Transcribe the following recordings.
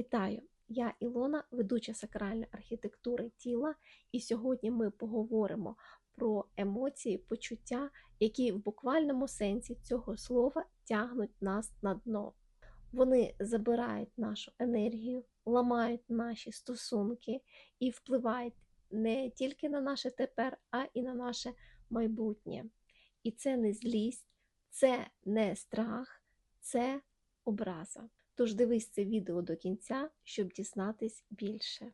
Вітаю! Я Ілона, ведуча сакральної архітектури тіла, і сьогодні ми поговоримо про емоції, почуття, які в буквальному сенсі цього слова тягнуть нас на дно. Вони забирають нашу енергію, ламають наші стосунки і впливають не тільки на наше тепер, а і на наше майбутнє. І це не злість, це не страх, це образа. Тож дивись це відео до кінця, щоб дізнатись більше.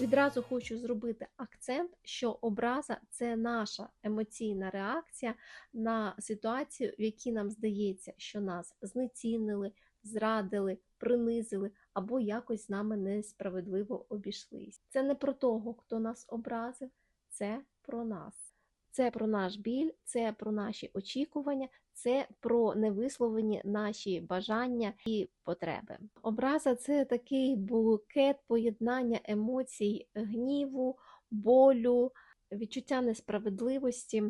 Відразу хочу зробити акцент, що образа це наша емоційна реакція на ситуацію, в якій нам здається, що нас знецінили, зрадили, принизили або якось з нами несправедливо обійшлись. Це не про того, хто нас образив, це про нас. Це про наш біль, це про наші очікування, це про невисловлені наші бажання і потреби. Образа це такий букет поєднання емоцій, гніву, болю, відчуття несправедливості.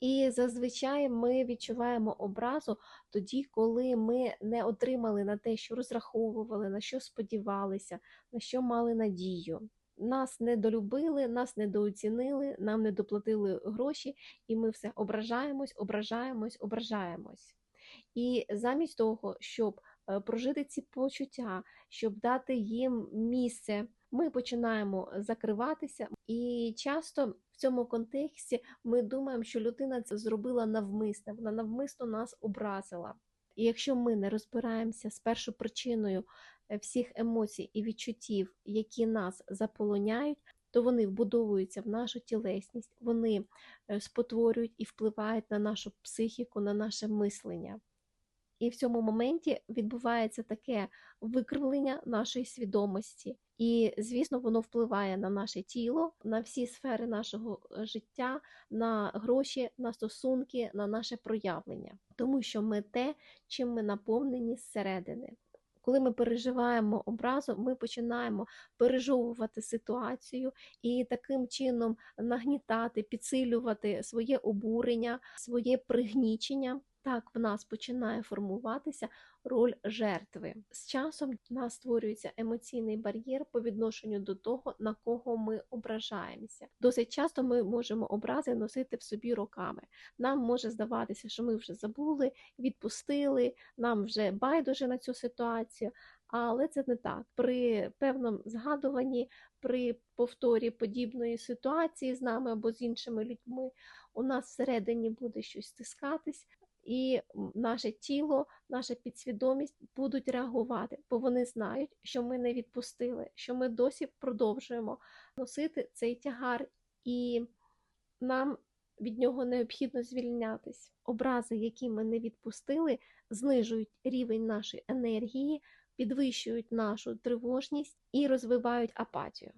І зазвичай ми відчуваємо образу тоді, коли ми не отримали на те, що розраховували, на що сподівалися, на що мали надію нас недолюбили, нас недооцінили, нам не доплатили гроші, і ми все ображаємось, ображаємось, ображаємось. І замість того, щоб е, прожити ці почуття, щоб дати їм місце, ми починаємо закриватися, і часто в цьому контексті ми думаємо, що людина це зробила навмисно, вона навмисно нас образила. І якщо ми не розбираємося з першопричиною причиною всіх емоцій і відчуттів, які нас заполоняють, то вони вбудовуються в нашу тілесність, вони е, спотворюють і впливають на нашу психіку, на наше мислення. І в цьому моменті відбувається таке викривлення нашої свідомості. І, звісно, воно впливає на наше тіло, на всі сфери нашого е, життя, на гроші, на стосунки, на наше проявлення, тому що ми те, чим ми наповнені зсередини. Коли ми переживаємо образу, ми починаємо пережовувати ситуацію і таким чином нагнітати, підсилювати своє обурення, своє пригнічення. Так в нас починає формуватися роль жертви. З часом в нас створюється емоційний бар'єр по відношенню до того, на кого ми ображаємося. Досить часто ми можемо образи носити в собі роками. Нам може здаватися, що ми вже забули, відпустили, нам вже байдуже на цю ситуацію. Але це не так. При певному згадуванні, при повторі подібної ситуації з нами або з іншими людьми, у нас всередині буде щось стискатись, і наше тіло, наша підсвідомість будуть реагувати, бо вони знають, що ми не відпустили, що ми досі продовжуємо носити цей тягар, і нам від нього необхідно звільнятись. Образи, які ми не відпустили, знижують рівень нашої енергії, підвищують нашу тривожність і розвивають апатію.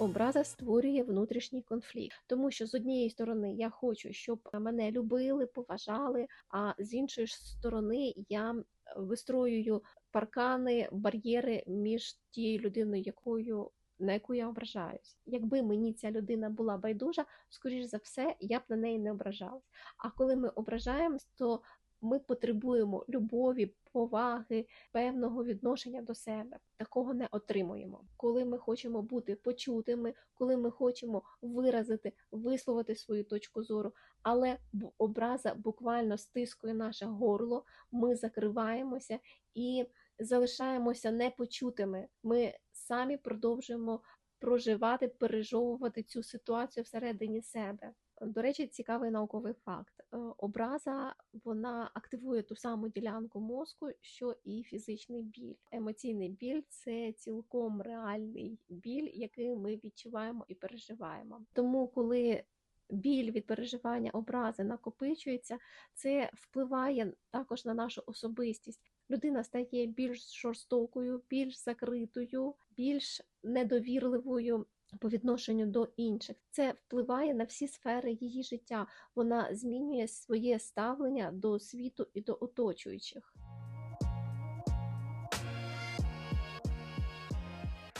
Образа створює внутрішній конфлікт, тому що з однієї сторони я хочу, щоб мене любили, поважали, а з іншої сторони я вистроюю паркани, бар'єри між тією людиною, якою на яку я ображаюсь. Якби мені ця людина була байдужа, скоріш за все, я б на неї не ображалась. А коли ми ображаємось, то ми потребуємо любові, поваги, певного відношення до себе. Такого не отримуємо. Коли ми хочемо бути почутими, коли ми хочемо виразити, висловити свою точку зору, але образа буквально стискує наше горло, ми закриваємося і залишаємося непочутими. Ми самі продовжуємо проживати, пережовувати цю ситуацію всередині себе. До речі, цікавий науковий факт. Е, образа вона активує ту саму ділянку мозку, що і фізичний біль. Емоційний біль це цілком реальний біль, який ми відчуваємо і переживаємо. Тому, коли біль від переживання образи накопичується, це впливає також на нашу особистість. Людина стає більш жорстокою, більш закритою, більш недовірливою по відношенню до інших. Це впливає на всі сфери її життя. Вона змінює своє ставлення до світу і до оточуючих.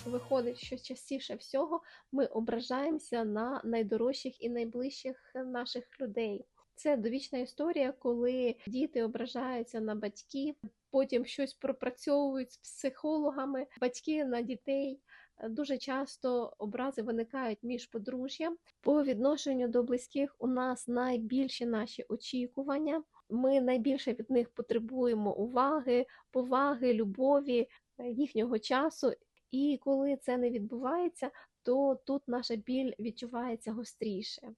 виходить, що частіше всього ми ображаємося на найдорожчих і найближчих наших людей. Це довічна історія, коли діти ображаються на батьків, потім щось пропрацьовують з психологами, батьки на дітей. Дуже часто образи виникають між подружжям. По відношенню до близьких у нас найбільші наші очікування. Ми найбільше від них потребуємо уваги, поваги, любові, їхнього часу. І коли це не відбувається, то тут наша біль відчувається гостріше.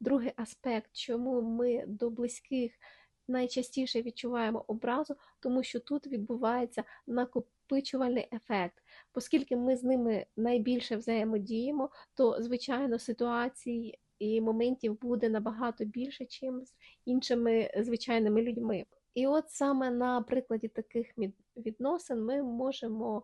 Другий аспект, чому ми до близьких найчастіше відчуваємо образу, тому що тут відбувається накопичувальний ефект. Оскільки ми з ними найбільше взаємодіємо, то звичайно ситуацій і моментів буде набагато більше, ніж з іншими звичайними людьми. І от саме на прикладі таких відносин ми можемо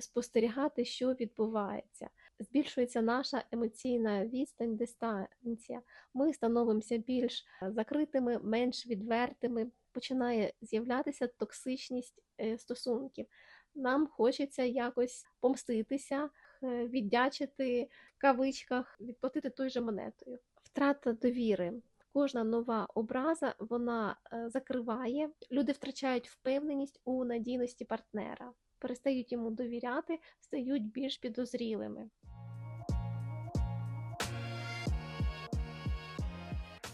спостерігати, що відбувається. Збільшується наша емоційна відстань, дистанція. Ми становимося більш закритими, менш відвертими, починає з'являтися токсичність е, стосунків. Нам хочеться якось помститися, е, віддячити в кавичках, відплатити той же монетою. Втрата довіри. Кожна нова образа вона е, закриває. Люди втрачають впевненість у надійності партнера, перестають йому довіряти, стають більш підозрілими.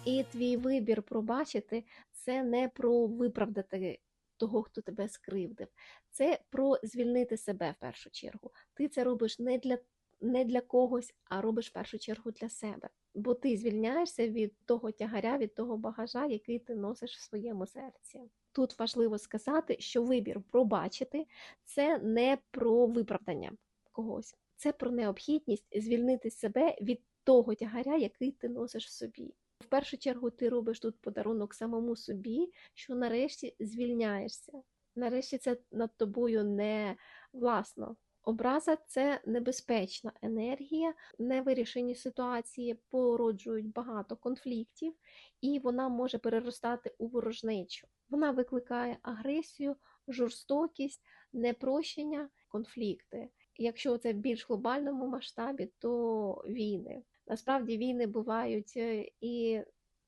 І твій вибір пробачити це не про виправдати того, хто тебе скривдив, це про звільнити себе в першу чергу. Ти це робиш не для не для когось, а робиш в першу чергу для себе. Бо ти звільняєшся від того тягаря, від того багажа, який ти носиш в своєму серці. Тут важливо сказати, що вибір пробачити це не про виправдання когось, це про необхідність звільнити себе від того тягаря, який ти носиш в собі. Першу чергу ти робиш тут подарунок самому собі, що нарешті звільняєшся. Нарешті це над тобою не власно. Образа це небезпечна енергія, невирішені ситуації породжують багато конфліктів, і вона може переростати у ворожнечу. Вона викликає агресію, жорстокість, непрощення, конфлікти. Якщо це в більш глобальному масштабі, то війни. Насправді війни бувають е, і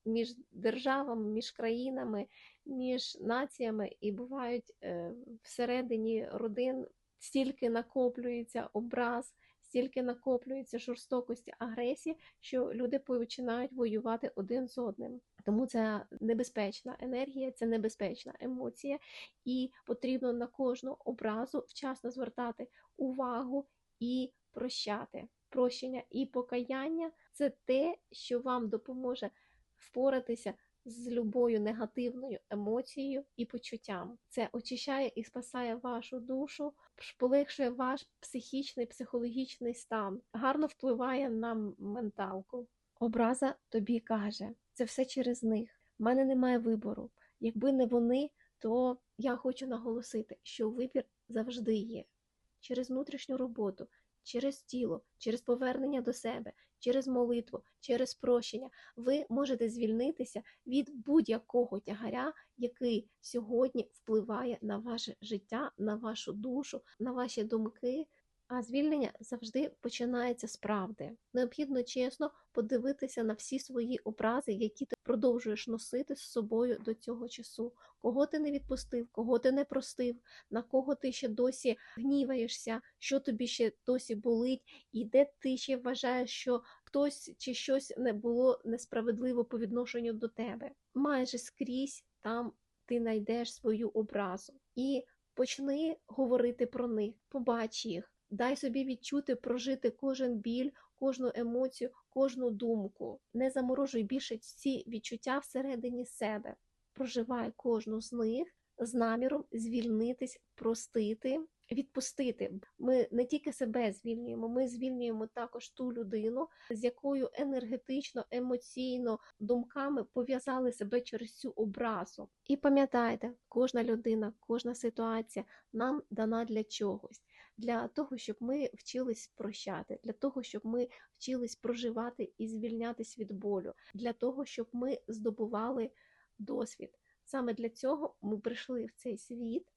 між державами, між країнами, між націями, і бувають е, всередині родин стільки накоплюється образ, стільки накоплюється жорстокості, агресії, що люди починають воювати один з одним. Тому це небезпечна енергія, це небезпечна емоція, і потрібно на кожну образу вчасно звертати увагу і прощати прощення і покаяння це те, що вам допоможе впоратися з любою негативною емоцією і почуттям. Це очищає і спасає вашу душу, полегшує ваш психічний, психологічний стан, гарно впливає на менталку. Образа тобі каже, це все через них. У мене немає вибору. Якби не вони, то я хочу наголосити, що вибір завжди є через внутрішню роботу, через тіло, через повернення до себе, через молитву, через прощення, ви можете звільнитися від будь-якого тягаря, який сьогодні впливає на ваше життя, на вашу душу, на ваші думки. А звільнення завжди починається з правди. Необхідно чесно подивитися на всі свої образи, які ти продовжуєш носити з собою до цього часу. Кого ти не відпустив, кого ти не простив, на кого ти ще досі гніваєшся, що тобі ще досі болить, і де ти ще вважаєш, що хтось чи щось не було несправедливо по відношенню до тебе. Майже скрізь там ти знайдеш свою образу і почни говорити про них, побач їх. Дай собі відчути, прожити кожен біль, кожну емоцію, кожну думку. Не заморожуй більше ці відчуття всередині себе. Проживай кожну з них з наміром звільнитись, простити, відпустити. Ми не тільки себе звільнюємо, ми звільнюємо також ту людину, з якою енергетично, емоційно, думками пов'язали себе через цю образу. І пам'ятайте, кожна людина, кожна ситуація нам дана для чогось для того, щоб ми вчились прощати, для того, щоб ми вчились проживати і звільнятись від болю, для того, щоб ми здобували досвід. Саме для цього ми прийшли в цей світ,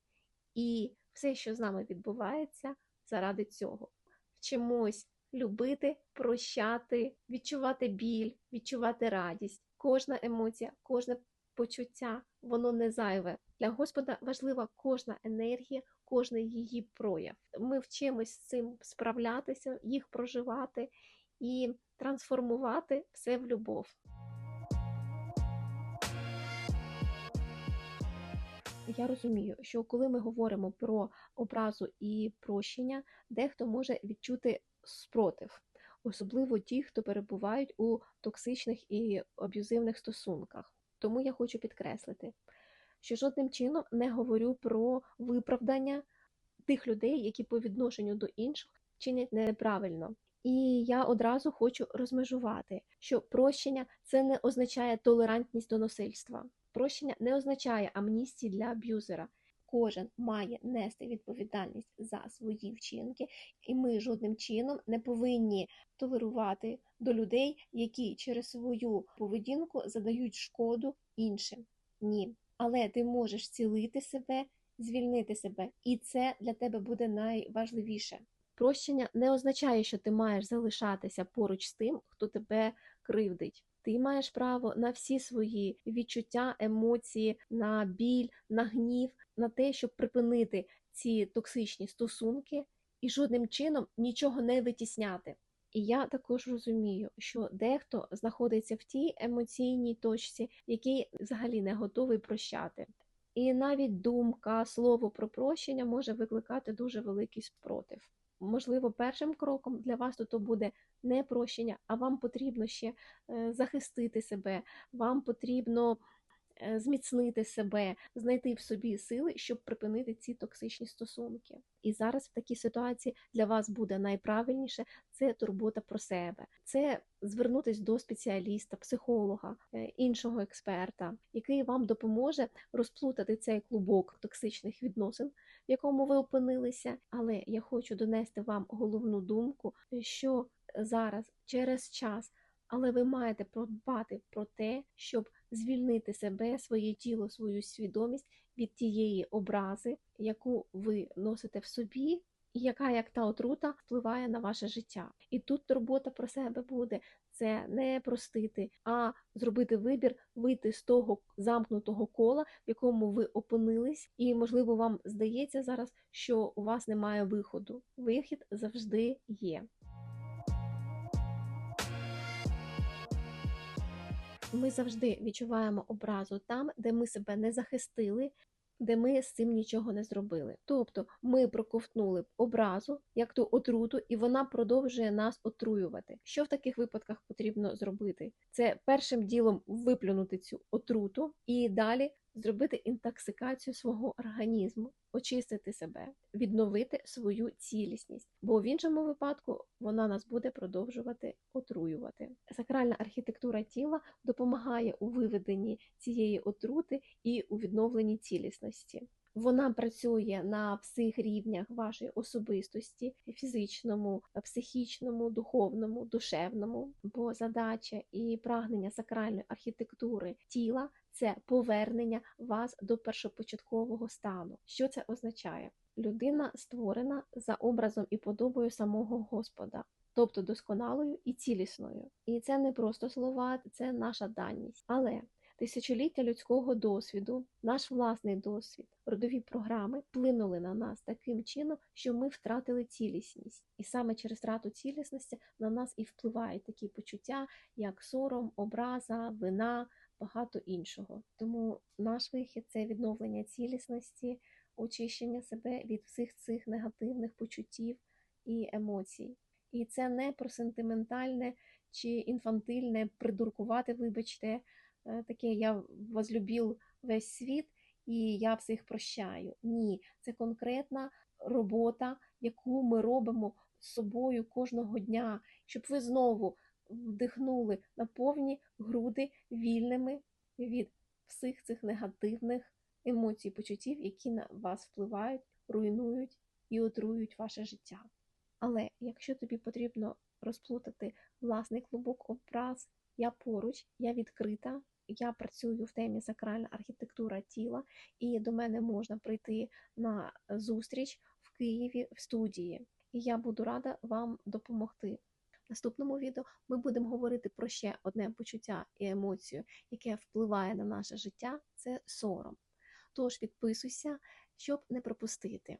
і все, що з нами відбувається, заради цього. вчимось любити, прощати, відчувати біль, відчувати радість. Кожна емоція, кожне почуття, воно не зайве. Для Господа важлива кожна енергія, кожний її прояв. Ми вчимось з цим справлятися, їх проживати і трансформувати все в любов. Я розумію, що коли ми говоримо про образу і прощення, дехто може відчути спротив, особливо ті, хто перебувають у токсичних і аб'юзивних стосунках. Тому я хочу підкреслити, що жодним чином не говорю про виправдання тих людей, які по відношенню до інших чинять неправильно. І я одразу хочу розмежувати, що прощення це не означає толерантність до насильства. Прощення не означає амністії для аб'юзера. Кожен має нести відповідальність за свої вчинки, і ми жодним чином не повинні толерувати до людей, які через свою поведінку задають шкоду іншим. Ні. Але ти можеш цілити себе, звільнити себе, і це для тебе буде найважливіше. Прощення не означає, що ти маєш залишатися поруч з тим, хто тебе кривдить. Ти маєш право на всі свої відчуття, емоції, на біль, на гнів, на те, щоб припинити ці токсичні стосунки і жодним чином нічого не витісняти. І я також розумію, що дехто знаходиться в тій емоційній точці, який взагалі не готовий прощати. І навіть думка, слово про прощення може викликати дуже великий спротив. Можливо, першим кроком для вас то буде не прощення, а вам потрібно ще е, захистити себе, вам потрібно зміцнити себе, знайти в собі сили, щоб припинити ці токсичні стосунки. І зараз в такій ситуації для вас буде найправильніше це турбота про себе, це звернутися до спеціаліста, психолога, е, іншого експерта, який вам допоможе розплутати цей клубок токсичних відносин, в якому ви опинилися. Але я хочу донести вам головну думку, що зараз через час, але ви маєте подбати про те, щоб звільнити себе, своє тіло, свою свідомість від тієї образи, яку ви носите в собі. І яка як та отрута впливає на ваше життя. І тут турбота про себе буде це не простити, а зробити вибір, вийти з того замкнутого кола, в якому ви опинились, і, можливо, вам здається зараз, що у вас немає виходу. Вихід завжди є. Ми завжди відчуваємо образу там, де ми себе не захистили, де ми з цим нічого не зробили. Тобто ми проковтнули образу, як ту отруту, і вона продовжує нас отруювати. Що в таких випадках потрібно зробити? Це першим ділом виплюнути цю отруту і далі зробити інтоксикацію свого організму, очистити себе, відновити свою цілісність, бо в іншому випадку вона нас буде продовжувати отруювати. Сакральна архітектура тіла допомагає у виведенні цієї отрути і у відновленні цілісності. Вона працює на всіх рівнях вашої особистості фізичному, психічному, духовному, душевному, бо задача і прагнення сакральної архітектури тіла це повернення вас до першопочаткового стану. Що це означає? Людина створена за образом і подобою самого Господа. Тобто досконалою і цілісною. І це не просто слова, це наша даність. Але тисячоліття людського досвіду, наш власний досвід, родові програми вплинули на нас таким чином, що ми втратили цілісність. І саме через втрату цілісності на нас і впливають такі почуття, як сором, образа, вина, багато іншого. Тому наш вихід це відновлення цілісності, очищення себе від всіх цих негативних почуттів і емоцій. І це не про сентиментальне чи інфантильне придуркувати, вибачте, таке я возлюбив весь світ і я всіх прощаю. Ні, це конкретна робота, яку ми робимо з собою кожного дня, щоб ви знову вдихнули на повні груди вільними від всіх цих негативних емоцій, почуттів, які на вас впливають, руйнують і отруюють ваше життя. Але якщо тобі потрібно розплутати власний клубок образ, я поруч, я відкрита, я працюю в темі сакральна архітектура тіла, і до мене можна прийти на зустріч в Києві в студії. і я буду рада вам допомогти. В наступному відео ми будемо говорити про ще одне почуття і емоцію, яке впливає на наше життя це сором. Тож підписуйся, щоб не пропустити.